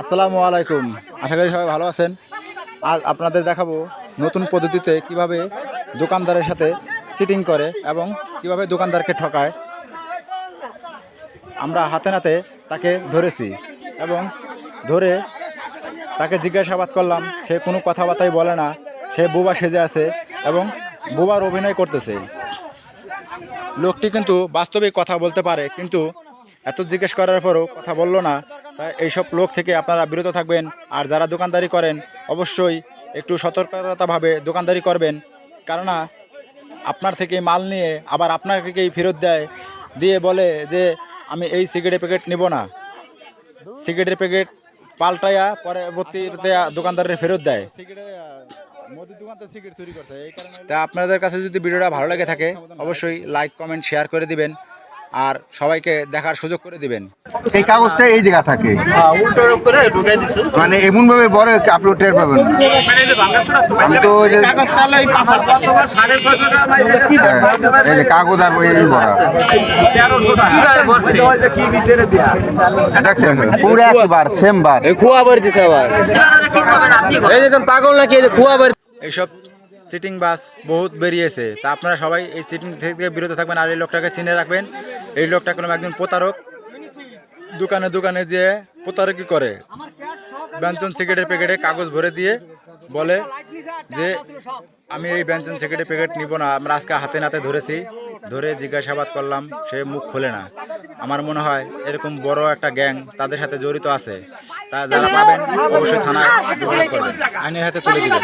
আসসালামু আলাইকুম। আশা করি সবাই ভালো আছেন। আজ আপনাদের দেখাবো নতুন পদ্ধতিতে কীভাবে দোকানদারের সাথে চিটিং করে এবং কীভাবে দোকানদারকে ঠকায়। আমরা হাতে নাতে তাকে ধরেছি এবং ধরে তাকে জিজ্ঞাসাবাদ করলাম, সে কোনো কথাবার্তাই বলে না, সে বুবা সেজে আছে এবং বুবার অভিনয় করতেছে। লোকটি কিন্তু বাস্তবিক কথা বলতে পারে, কিন্তু এত জিজ্ঞেস করার পরও কথা বলল না। তাই এইসব লোক থেকে আপনারা বিরত থাকবেন। আর যারা দোকানদারি করেন, অবশ্যই একটু সতর্কতাভাবে দোকানদারি করবেন। কেননা, আপনার থেকে মাল নিয়ে আবার আপনাকেই ফেরত দেয়, দিয়ে বলে যে, আমি এই সিগারেটের প্যাকেট নিব না। সিগারেটের প্যাকেট পাল্টাইয়া পরবর্তীতে দোকানদারের ফেরত দেয়। তা আপনাদের কাছে যদি ভিডিওটা ভালো লাগে থাকে, অবশ্যই লাইক কমেন্ট শেয়ার করে দিবেন। আর সবাইকে দেখার সুযোগ করে দিবেন। এই কাগজটা এই জায়গা থাকে? হ্যাঁ, উল্টো করে ঢুকাই দিছো। মানে এমন ভাবে বড় আপনি টের পাবেন। আমি তো হ্যাঁ, এই যে কাগজ আর এই ভরা পুরো একবার সেম বার। খুয়া বাড়ি দিতে আবার। এই দেখুন পাগল নাকি? এই যে খুয়া বাড়ি এইসব সিটিং বাস বহুত বেরিয়েছে। তা আপনারা সবাই এই সিটিং থেকে বিরত থাকবেন আর এই লোকটাকে চিনে রাখবেন। এই লোকটা কোনো একজন প্রতারক? দোকানে দোকানে যেয়ে প্রতারকই করে। ব্যঞ্জন সিগারেটের প্যাকেটে কাগজ ভরে দিয়ে বলে যে, আমি এই ব্যঞ্জন সিগারেটের প্যাকেট নিব না। আমরা আজকে হাতে নাতে ধরেছি। ধরে জিজ্ঞাসাবাদ করলাম, সে মুখ খোলে না। আমার মনে হয় এরকম বড় একটা গ্যাং তাদের সাথে জড়িত আছে। তা যারা পাবেন, অবশ্যই থানায় যোগাযোগ করবেন। আইনের হাতে তুলে দিবেন।